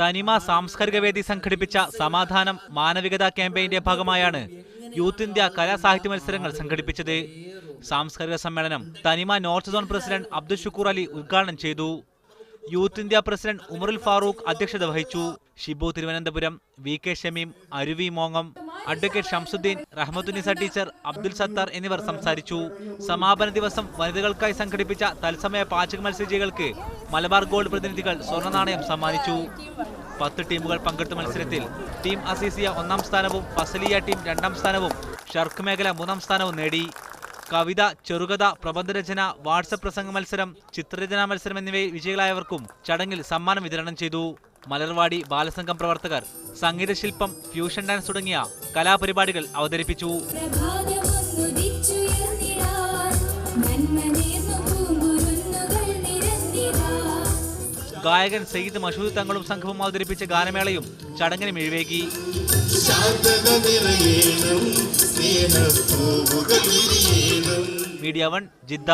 തനിമ സാംസ്കാരിക വേദി സംഘടിപ്പിച്ച സമാധാനം മാനവികത ക്യാമ്പയിന്റെ ഭാഗമായാണ് യൂത്ത് ഇന്ത്യ കലാസാഹിത്യ മത്സരങ്ങൾ സംഘടിപ്പിച്ചത്. സാംസ്കാരിക സമ്മേളനം Thanima north zone president Abdul Shukkoor Ali ഉദ്ഘാടനം ചെയ്തു. Youth India president Umarul Farooq അധ്യക്ഷത വഹിച്ചു. ഷിബു തിരുവനന്തപുരം വി കെ ഷമീം അരുവി മോങ്ങം അഡ്വക്കേറ്റ് ഷംസുദ്ദീൻ റഹ്മത്തുനിസ ടീച്ചർ അബ്ദുൽ സത്താർ എന്നിവർ സംസാരിച്ചു. സമാപന ദിവസം വനിതകൾക്കായി സംഘടിപ്പിച്ച തത്സമയ പാചക മത്സരജികൾക്ക് മലബാർ ഗോൾഡ് പ്രതിനിധികൾ സ്വർണ നാണയം സമ്മാനിച്ചു. പത്ത് ടീമുകൾ പങ്കെടുത്ത മത്സരത്തിൽ ടീം അസീസിയ ഒന്നാം സ്ഥാനവും ഫസലിയ ടീം രണ്ടാം സ്ഥാനവും ഷർക്ക് മേഖല മൂന്നാം സ്ഥാനവും നേടി. കവിത ചെറുകഥ പ്രബന്ധരചന വാട്സപ്പ് പ്രസംഗ മത്സരം ചിത്രരചനാ മത്സരം എന്നിവയിൽ വിജയികളായവർക്കും ചടങ്ങിൽ സമ്മാനം വിതരണം ചെയ്തു. മലർവാടി ബാലസംഘം പ്രവർത്തകർ സംഗീതശില്പം ഫ്യൂഷൻ ഡാൻസ് തുടങ്ങിയ കലാപരിപാടികൾ അവതരിപ്പിച്ചു. ഗായകൻ സയ്യിദ് മഷൂദ് തങ്ങളും സംഘവും അവതരിപ്പിച്ച ഗാനമേളയും ചടങ്ങിന് മിഴിവേകി മീഡിയ വൺ ജിദ്ദ.